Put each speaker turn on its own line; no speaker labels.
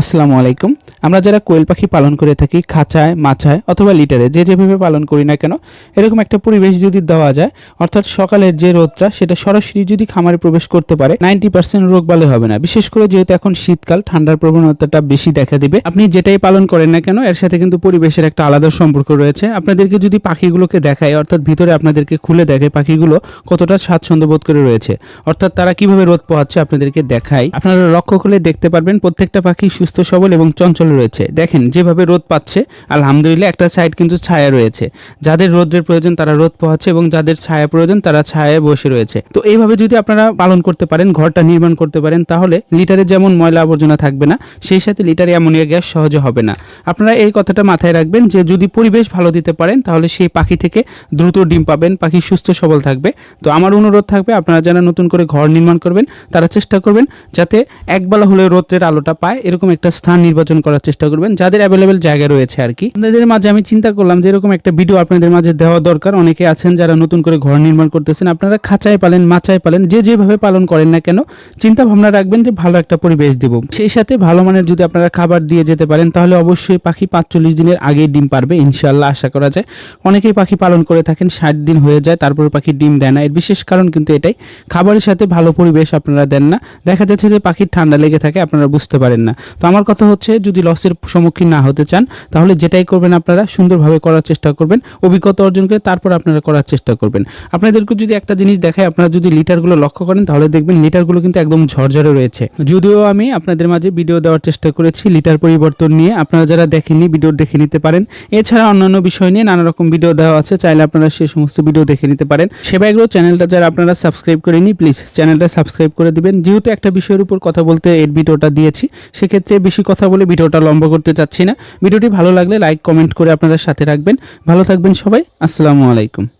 আসসালামু আলাইকুম। আমরা যারা কোয়েল পাখি পালন করে থাকি, খাঁচায়, মাছায় অথবা লিটারে, যে যেভাবে পালন করি না কেন, এরকম একটা পরিবেশ যদি দেওয়া যায়, অর্থাৎ সকালের যে রোদটা, সেটা সরাসরি যদি খামারে প্রবেশ করতে পারে, নাইনটি পার্সেন্ট রোগ বালে হবে না। বিশেষ করে যেহেতু এখন শীতকাল, ঠান্ডার প্রবণতাটা বেশি দেখা দিবে। আপনি যেটাই পালন করেন না কেন, এর সাথে কিন্তু পরিবেশের একটা আলাদা সম্পর্ক রয়েছে। আপনাদেরকে যদি পাখিগুলোকে দেখায় অর্থাৎ ভিতরে আপনাদেরকে খুলে দেখে পাখিগুলো কতটা স্বাচ্ছন্দ্য বোধ করে রয়েছে, অর্থাৎ তারা কীভাবে রোদ পোহাচ্ছে আপনাদেরকে দেখায় আপনারা লক্ষ্য করলে দেখতে পারবেন, প্রত্যেকটা পাখি সুস্থ, সবল এবং চঞ্চল রয়েছে। দেখেন, যেভাবে রোদ পাচ্ছে, আলহামদুলিল্লাহ একটা সাইড কিন্তু ছায়া রয়েছে। যাদের রোদের প্রয়োজন তারা রোদ পোহাচ্ছে এবং যাদের ছায়া প্রয়োজন তারা ছায়ায় বসে রয়েছে। তো এইভাবে যদি আপনারা পালন করতে পারেন, ঘরটা নির্মাণ করতে পারেন, তাহলে লিটারে যেমন ময়লা আবর্জনা থাকবে না, সেই সাথে লিটারে অ্যামোনিয়া গ্যাস সহজে হবে না। আপনারা এই কথাটা মাথায় রাখবেন যে যদি পরিবেশ ভালো দিতে পারেন, তাহলে সেই পাখি থেকে দ্রুত ডিম পাবেন, পাখি সুস্থ সবল থাকবে। তো আমার অনুরোধ থাকবে, আপনারা যারা নতুন করে ঘর নির্মাণ করবেন, তারা চেষ্টা করবেন যাতে একবেলা হলে রোদ্রের আলোটা পায়, এরকম একটা স্থান নির্বাচন করার চেষ্টা করবেন। যাদের অ্যাভেলেবেল জায়গা রয়েছে আর কি। আপনাদের মাঝে আমি চিন্তা করলাম যে এরকম একটা ভিডিও আপনাদের মাঝে দেওয়া দরকার। অনেকে আছেন যারা নতুন করে ঘর নির্মাণ করতেছেন। আপনারা খাঁচায় পালেন, মাচায় পালেন, যে যেভাবে পালন করেন না কেন, চিন্তা ভাবনা রাখবেন যে ভালো একটা পরিবেশ দেব। সেই সাথে ভালো মানের যদি আপনারা খাবার দিয়ে যেতে পারেন, তাহলে অবশ্যই পাখি পাঁচচল্লিশ দিনের আগেই ডিম পারবে ইনশাল্লাহ আশা করা যায়। অনেকেই পাখি পালন করে থাকেন, ষাট দিন হয়ে যায়, তারপর পাখি ডিম দেয় না। এর বিশেষ কারণ কিন্তু এটাই, খাবারের সাথে ভালো পরিবেশ আপনারা দেন না। দেখা যাচ্ছে যে পাখির ঠান্ডা লেগে থাকে, আপনারা বুঝতে পারেন না। তো আমার কথা হচ্ছে, যদি লসের সম্মুখীন না হতে চান, তাহলে যেটাই করবেন আপনারা সুন্দরভাবে করার চেষ্টা করবেন, অভিজ্ঞতা অর্জন করে তারপর আপনারা করার চেষ্টা করবেন। আপনাদেরকে যদি একটা জিনিস দেখায় আপনারা যদি লিটারগুলো লক্ষ্য করেন, তাহলে দেখবেন লিটারগুলো কিন্তু একদম ঝরঝরে রয়েছে। যদিও আমি আপনাদের মাঝে ভিডিও দেওয়ার চেষ্টা করেছি লিটার পরিবর্তন নিয়ে, আপনারা যারা দেখেননি, ভিডিও দেখে নিতে পারেন। এছাড়া অন্যান্য বিষয় নিয়ে নানা রকম ভিডিও দেওয়া আছে, চাইলে আপনারা সেই সমস্ত ভিডিও দেখে নিতে পারেন। সেবাগ্রহ চ্যানেলটা যারা আপনারা সাবস্ক্রাইব করেনি প্লিজ চ্যানেলটা সাবস্ক্রাইব করে দিবেন। যেহেতু একটা বিষয়ের উপর কথা বলতে এই ভিডিওটা দিয়েছি, সেক্ষেত্রে বেশি কথা বলে ভিডিওটা লম্বা করতে চাচ্ছি না। ভিডিওটি ভালো লাগলে লাইক কমেন্ট করে আপনারা সাথে রাখবেন। ভালো থাকবেন সবাই। আসসালামু আলাইকুম।